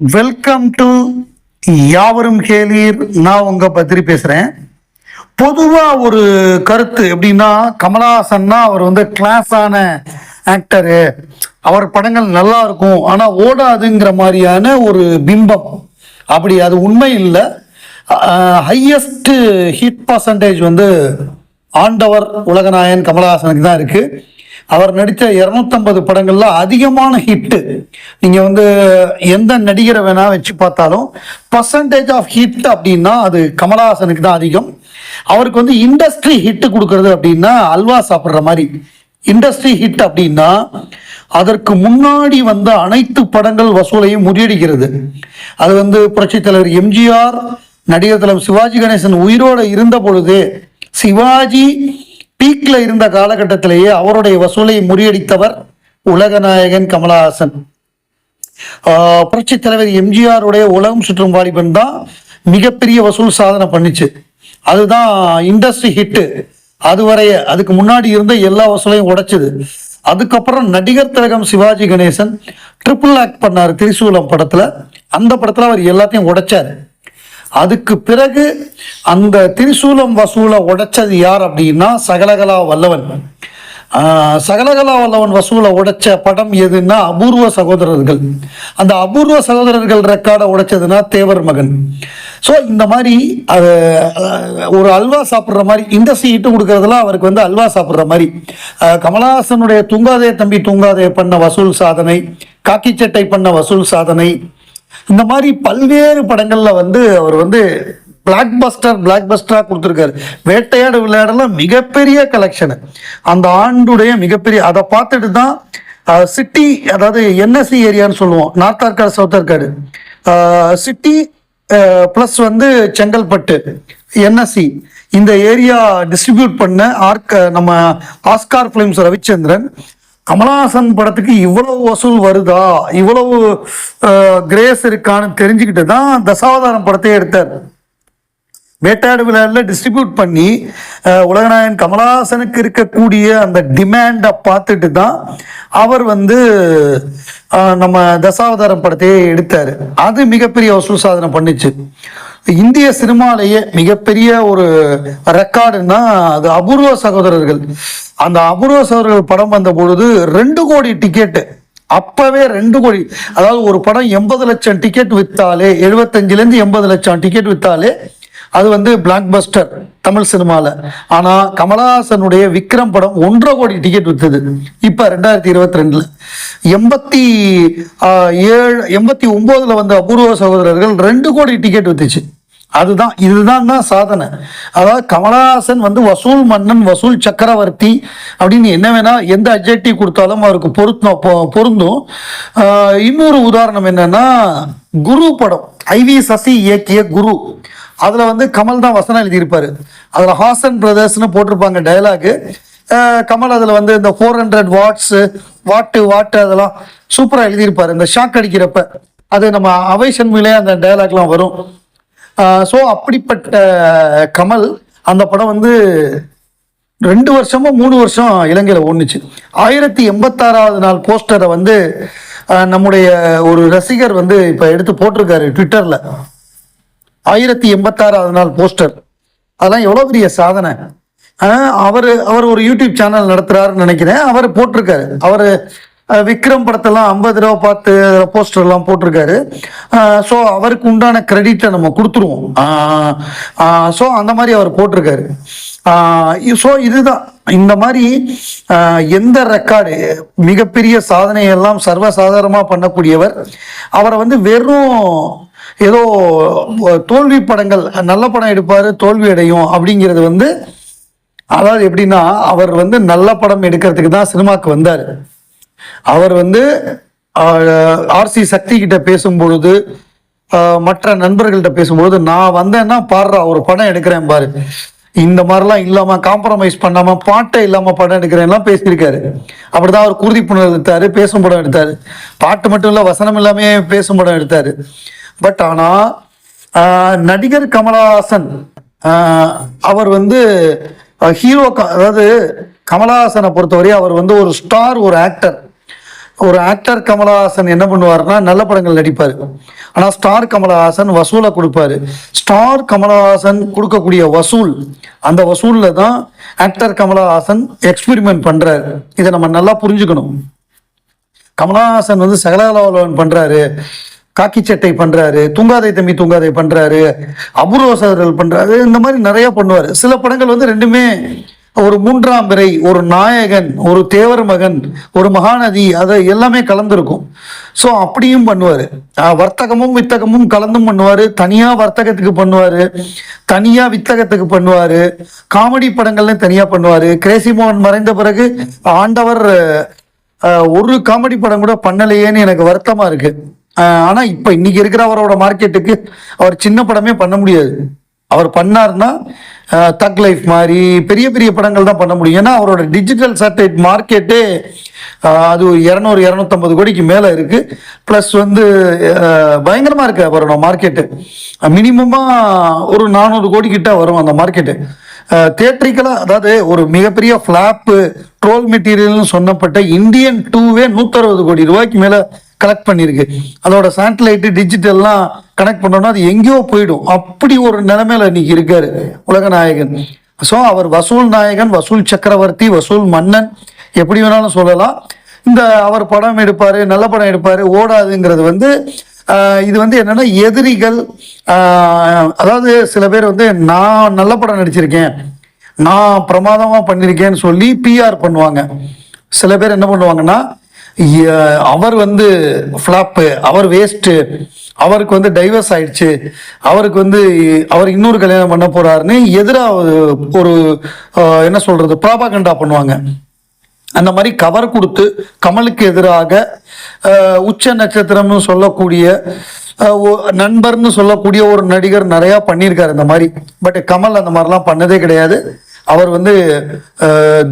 Welcome to யாவரும் கேளீர். நான் உங்க பத்திரி பேசுறேன். பொதுவா ஒரு கருத்து எப்படின்னா கமலஹாசன்னா அவர் வந்து கிளாஸான ஆக்டரு அவர் படங்கள் நல்லா இருக்கும் ஆனா ஓடாதுங்கிற மாதிரியான ஒரு பிம்பம். அப்படி அது உண்மை இல்லை. ஹையஸ்ட் ஹிட் பர்சன்டேஜ் வந்து ஆண்டவர் உலகநாயன் கமலஹாசனுக்கு தான் இருக்கு. அவர் நடித்த இரநூத்தம்பது படங்கள்ல அதிகமான ஹிட்டு நீங்க வந்து எந்த நடிகரை வேணா வச்சு பார்த்தாலும் பர்சன்டேஜ் ஆஃப் ஹிட் அப்படின்னா அது கமலஹாசனுக்கு தான் அதிகம். அவருக்கு வந்து இண்டஸ்ட்ரி ஹிட் கொடுக்கறது அப்படின்னா அல்வா சாப்பிட்ற மாதிரி. இண்டஸ்ட்ரி ஹிட் அப்படின்னா அதற்கு முன்னாடி வந்த அனைத்து படங்கள் வசூலையும் முறியடிக்கிறது. அது வந்து புரட்சித் தலைவர் எம்ஜிஆர் நடிகர் தலைவர் சிவாஜி கணேசன் உயிரோடு இருந்த பொழுதே சிவாஜி பீக்ல இருந்த காலகட்டத்திலேயே அவருடைய வசூலை முறியடித்தவர் உலகநாயகன் கமலஹாசன். புரட்சி தலைவர் எம்ஜிஆருடைய உலகம் சுற்றும் வாலிபன் தான் மிகப்பெரிய வசூல் சாதனை பண்ணுச்சு. அதுதான் இண்டஸ்ட்ரி ஹிட்டு. அதுவரைய அதுக்கு முன்னாடி இருந்த எல்லா வசூலையும் உடைச்சது. அதுக்கப்புறம் நடிகர் திலகம் சிவாஜி கணேசன் ட்ரிபிள் ஆக்ட் பண்ணார் திரிசூலம் படத்துல. அந்த படத்துல அவர் எல்லாத்தையும் உடைச்சாரு. அதுக்கு பிறகு அந்த திரிசூலம் வசூலை உடைச்சது யார் அப்படின்னா சகலகலா வல்லவன். சகலகலா வல்லவன் வசூலை உடைச்ச படம் எதுன்னா அபூர்வ சகோதரர்கள். அந்த அபூர்வ சகோதரர்கள் ரெக்கார்டை உடைச்சதுன்னா தேவர் மகன். ஸோ இந்த மாதிரி அது ஒரு அல்வா சாப்பிட்ற மாதிரி இண்டஸ்ட்ரி ஹிட்டு கொடுக்கறதுலாம் அவருக்கு வந்து அல்வா சாப்பிட்ற மாதிரி. கமலஹாசனுடைய தூங்காதே தம்பி தூங்காதே பண்ண வசூல் சாதனை காக்கி சட்டை பண்ண வசூல் சாதனை இந்த மாதிரி பல்வேறு படங்களில் வந்து அவர் வந்து பிளாக் பஸ்டர் பிளாக் பஸ்டராக கொடுத்துருக்காரு. வேட்டையாடு விளையாடலாம் மிகப்பெரிய கலெக்ஷனு அந்த ஆண்டுடைய மிகப்பெரிய அதை பார்த்துட்டு தான் சிட்டி அதாவது என்எஸ்சி ஏரியான்னு சொல்லுவோம். North Arcot south Arcot city plus வந்து செங்கல்பட்டு என்எஸ்சி இந்த ஏரியா டிஸ்ட்ரிபியூட் பண்ண ஆர்க நம்ம ஆஸ்கார் ஃபிலிம்ஸ் ரவிச்சந்திரன் கமலஹாசன் படத்துக்கு இவ்வளவு வசூல் வருதா? இவ்வளவு கிரேஸ் இருக்கான்னு தெரிஞ்சுக்கிட்டு தான் தசாவதாரம் படத்தையே எடுத்தார். வேட்டாடு விழாவில் டிஸ்ட்ரிபியூட் பண்ணி உலகநாயகன் கமலஹாசனுக்கு இருக்கக்கூடிய அந்த டிமாண்டை பார்த்துட்டு தான் அவர் வந்து நம்ம தசாவதாரம் படத்தையே எடுத்தார். அது மிகப்பெரிய வசூல் சாதனை பண்ணுச்சு. இந்திய சினிமாலேயே மிகப்பெரிய ஒரு ரெக்கார்டுன்னா அது அபூர்வ சகோதரர்கள். அந்த அபூர்வ சகோதரர்கள் படம் வந்த பொழுது ரெண்டு கோடி டிக்கெட்டு அப்பவே ரெண்டு கோடி. அதாவது ஒரு படம் எண்பது லட்சம் டிக்கெட் வித்தாலே எழுபத்தஞ்சுலேருந்து எண்பது லட்சம் டிக்கெட் வித்தாலே அது வந்து பிளாக் பஸ்டர் தமிழ் சினிமாவில் ஆனால் கமலஹாசனுடைய விக்ரம் படம் ஒன்றரை கோடி டிக்கெட் விற்றுது இப்போ ரெண்டாயிரத்தி இருபத்தி ரெண்டில். எண்பத்தி ஏழு எண்பத்தி ஒம்போதில் வந்த அபூர்வ சகோதரர்கள் ரெண்டு கோடி டிக்கெட் வித்துச்சு. அதுதான் இதுதான் தான் சாதனை. அதாவது கமலஹாசன் வந்து வசூல் மன்னன் வசூல் சக்கரவர்த்தி அப்படின்னு என்ன வேணா எந்த அட்ஜெக்டிவ் கொடுத்தாலும் அவருக்கு பொருத்தம் பொ- பொருந்தும். இன்னொரு உதாரணம் என்னன்னா குரு படம் ஐவி சசி இயக்கிய குரு. அதில் வந்து கமல் தான் வசனம் எழுதியிருப்பார். அதில் ஹாசன் பிரதர்ஸ்னு போட்டிருப்பாங்க டைலாகு கமல் அதில் வந்து இந்த ஃபோர் ஹண்ட்ரட் வாட்ஸு வாட்டு வாட்டு அதெல்லாம் சூப்பராக எழுதியிருப்பார். இந்த ஷாக் அடிக்கிறப்ப. அது நம்ம அவை சண்முகிலே அந்த டயலாக்லாம் வரும். ஸோ அப்படிப்பட்ட கமல் அந்த படம் வந்து ரெண்டு வருஷமோ மூணு வருஷம் இலங்கையில் ஓடுனுச்சு. ஆயிரத்தி எண்பத்தாறாவது நாள் போஸ்டரை வந்து நம்முடைய ஒரு ரசிகர் வந்து இப்போ எடுத்து போட்டிருக்காரு ட்விட்டரில். ஆயிரத்தி எண்பத்தாறாவது நாள் போஸ்டர். அதெல்லாம் எவ்வளோ பெரிய சாதனை. அவர் அவர் ஒரு யூடியூப் சேனல் நடத்துகிறாருன்னு நினைக்கிறேன். அவர் போட்டிருக்காரு. அவர் விக்ரம் படத்தெல்லாம் ஐம்பது ரூபா பார்த்து போஸ்டர்லாம் போட்டிருக்காரு. ஸோ அவருக்கு உண்டான கிரெடிட்டை நம்ம கொடுத்துருவோம். ஸோ அந்த மாதிரி அவர் போட்டிருக்காரு. ஸோ இதுதான். இந்த மாதிரி எந்த ரெக்கார்டு மிகப்பெரிய சாதனையெல்லாம் சர்வசாதாரணமாக பண்ணக்கூடியவர் அவரை வந்து வெறும் ஏதோ தோல்வி படங்கள் நல்ல படம் எடுப்பார் தோல்வி அடையும் அப்படிங்கிறது வந்து அதாவது எப்படின்னா அவர் வந்து நல்ல படம் எடுக்கிறதுக்கு தான் சினிமாவுக்கு வந்தார். அவர் வந்து ஆர்சி சக்தி கிட்ட பேசும்பொழுது மற்ற நண்பர்கள்ட்ட பேசும்பொழுது நான் வந்தேன்னா பாடுறா ஒரு படம் எடுக்கிறேன் பாரு. இந்த மாதிரிலாம் இல்லாம காம்ப்ரமைஸ் பண்ணாம பாட்டே இல்லாம படம் எடுக்கிறேன்லாம் பேசியிருக்காரு. அப்படிதான் அவர் குருதி புணர் எடுத்தாரு பேசும் படம் எடுத்தாரு. பாட்டு மட்டும் இல்ல வசனம் இல்லாமே பேசும் படம் எடுத்தாரு. பட் ஆனா நடிகர் கமலஹாசன் அவர் வந்து ஹீரோ அதாவது கமலஹாசனை பொறுத்தவரை அவர் வந்து ஒரு ஸ்டார் ஒரு ஆக்டர். ஒரு ஆக்டர் கமலஹாசன் என்ன பண்ணுவாருன்னா நல்ல படங்கள் நடிப்பார். ஆனால் ஸ்டார் கமலஹாசன் வசூலை கொடுப்பாரு. ஸ்டார் கமலஹாசன் கொடுக்கக்கூடிய வசூல் அந்த வசூலில் தான் ஆக்டர் கமலஹாசன் எக்ஸ்பெரிமெண்ட் பண்ணுறாரு இதை நம்ம நல்லா புரிஞ்சுக்கணும். கமலஹாசன் வந்து சகலாலவன் பண்றாரு. காக்கி சட்டை பண்றாரு தூங்காதை தம்பி தூங்காதை பண்றாரு. அபூர்வ சகோதரர்கள் பண்றாரு. இந்த மாதிரி நிறைய பண்ணுவாரு. சில படங்கள் வந்து ரெண்டுமே ஒரு மூன்றாம் பிறை ஒரு நாயகன் ஒரு தேவர் மகன் ஒரு மகாநதி அதை எல்லாமே கலந்துருக்கும். ஸோ அப்படியும் பண்ணுவார். வர்த்தகமும் வித்தகமும் கலந்தும் பண்ணுவார். தனியாக வர்த்தகத்துக்கு பண்ணுவார். தனியாக வித்தகத்துக்கு பண்ணுவார். காமெடி படங்கள்னு தனியாக பண்ணுவார். கிரேசி மோகன் மறைந்த பிறகு ஆண்டவர் ஒரு காமெடி படம் கூட பண்ணலையேன்னு எனக்கு வருத்தமாக இருக்குது ஆனால் இப்போ இன்றைக்கி இன்னைக்கு இருக்கிற அவரோட மார்க்கெட்டுக்கு அவர் சின்ன படமே பண்ண முடியாது. அவர் பண்ணார்னா தக் லைஃப் மாதிரி பெரிய பெரிய படங்கள் தான் பண்ண முடியும். ஏன்னா அவரோட டிஜிட்டல் சேட்டலைட் மார்க்கெட்டே அது ஒரு இரநூறு இரநூத்தம்பது கோடிக்கு மேலே இருக்குது ப்ளஸ் வந்து பயங்கரமாக பயங்கரமா இருக்கு அவரோட மார்க்கெட்டு மினிமமாக ஒரு நானூறு கோடிக்கிட்ட வரும் அந்த மார்க்கெட்டு தேட்ரிக்கலாக அதாவது ஒரு மிகப்பெரிய ஃப்ளாப்பு ட்ரோல் மெட்டீரியல்னு சொன்னப்பட்ட இந்தியன் டூவே நூற்றறுபது கோடி ரூபாய்க்கு மேலே கலெக்ட் பண்ணியிருக்கு அதோட சேட்டலைட்டு டிஜிட்டல்லாம் கனெக்ட் பண்ணோம்னா அது எங்கேயோ போயிடும். அப்படி ஒரு நிலைமையில இன்னைக்கு இருக்காரு உலக நாயகன். ஸோ அவர் வசூல் நாயகன் வசூல் சக்கரவர்த்தி வசூல் மன்னன் எப்படி வேணாலும் சொல்லலாம். இந்த அவர் படம் எடுப்பார் நல்ல படம் எடுப்பார் ஓடாதுங்கிறது வந்து இது வந்து என்னென்னா எதிரிகள் அதாவது சில பேர் வந்து நான் நல்ல படம் நடிச்சிருக்கேன். நான் பிரமாதமாக பண்ணியிருக்கேன்னு சொல்லி பிஆர் பண்ணுவாங்க. சில பேர் என்ன பண்ணுவாங்கன்னா அவர் வந்து ஃப்ளாப்பு அவர் வேஸ்ட்டு அவருக்கு வந்து டைவர்ஸ் ஆயிடுச்சு. அவருக்கு வந்து அவர் இன்னொரு கல்யாணம் பண்ண போறாருன்னு எதிராக ஒரு என்ன சொல்றது ப்ராபாகண்டா பண்ணுவாங்க. அந்த மாதிரி கவர் கொடுத்து கமலுக்கு எதிராக உச்ச நட்சத்திரம்னு சொல்லக்கூடிய நண்பர்னு சொல்லக்கூடிய ஒரு நடிகர் நிறையா பண்ணியிருக்காரு இந்த மாதிரி. பட் கமல் அந்த மாதிரிலாம் பண்ணதே கிடையாது. அவர் வந்து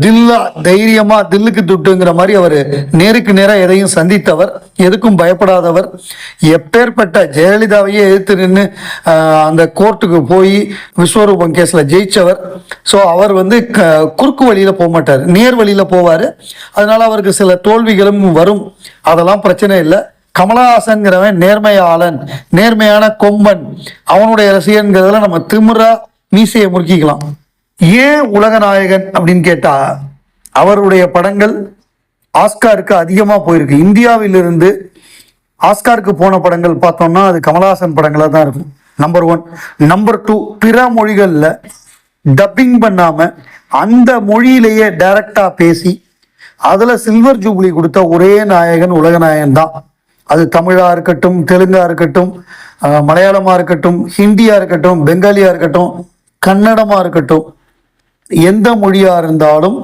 தில்லா தைரியமா தில்லுக்கு துட்டுங்கிற மாதிரி அவர் நேருக்கு நேராக எதையும் சந்தித்தவர் எதுக்கும் பயப்படாதவர். எப்பேற்பட்ட ஜெயலலிதாவையே எதிர்த்து நின்று அந்த கோர்ட்டுக்கு போய் விஸ்வரூபம் கேஸில் ஜெயிச்சவர். ஸோ அவர் வந்து க குறுக்கு வழியில் போக மாட்டார் நேர் வழியில் போவார். அதனால அவருக்கு சில தோல்விகளும் வரும். அதெல்லாம் பிரச்சனை இல்லை. கமலஹாசன்கிறவன் நேர்மையாளன் நேர்மையான கொம்பன். அவனுடைய ரசிகன்கிறதுல நம்ம திமுறா மீசையை முறுக்கிக்கலாம். ஏன் உலகநாயகன் அப்படின்னு கேட்டா அவருடைய படங்கள் ஆஸ்காருக்கு அதிகமாக போயிருக்கு. இந்தியாவிலிருந்து ஆஸ்காருக்கு போன படங்கள் பார்த்தோம்னா அது கமலஹாசன் படங்களாக தான் இருக்கும். நம்பர் ஒன் நம்பர் டூ பிற மொழிகளில் டப்பிங் பண்ணாமல் அந்த மொழியிலேயே டைரக்டாக பேசி அதில் சில்வர் ஜூப்ளி கொடுத்த ஒரே நாயகன் உலகநாயகன் தான். அது தமிழாக இருக்கட்டும் தெலுங்காக இருக்கட்டும் மலையாளமாக இருக்கட்டும் ஹிந்தியாக இருக்கட்டும் பெங்காலியாக இருக்கட்டும் கன்னடமாக இருக்கட்டும் எந்த மொழியா இருந்தாலும்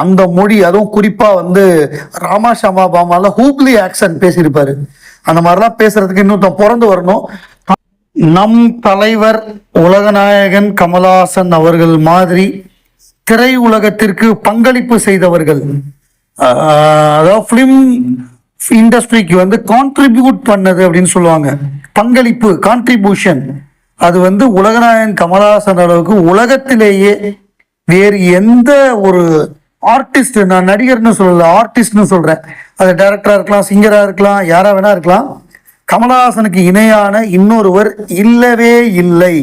அந்த மொழி அதுவும் குறிப்பா வந்து ராமா ஷமா பாமால ஹூப்ளி ஆக்சன் பேசியிருப்பாரு. அந்த மாதிரிலாம் பேசுறதுக்கு இன்னொருத்தன் பிறந்து வரணும். நம் தலைவர் உலகநாயகன் கமலஹாசன் அவர்கள் மாதிரி திரை உலகத்திற்கு பங்களிப்பு செய்தவர்கள். அதாவது ஃபிலிம் இண்டஸ்ட்ரிக்கு வந்து கான்ட்ரிபியூட் பண்ணது அப்படின்னு சொல்லுவாங்க. பங்களிப்பு கான்ட்ரிபியூஷன் அது வந்து உலகநாயகன் கமலஹாசன் அளவுக்கு உலகத்திலேயே வேறு எந்த ஒரு ஆர்டிஸ்ட் நான் நடிகர்னு சொல்லல ஆர்டிஸ்ட்னு சொல்றேன். அது டைரக்டரா இருக்கலாம் சிங்கரா இருக்கலாம் யாரா வேணா இருக்கலாம். கமலஹாசனுக்கு இணையான இன்னொருவர் இல்லவே இல்லை.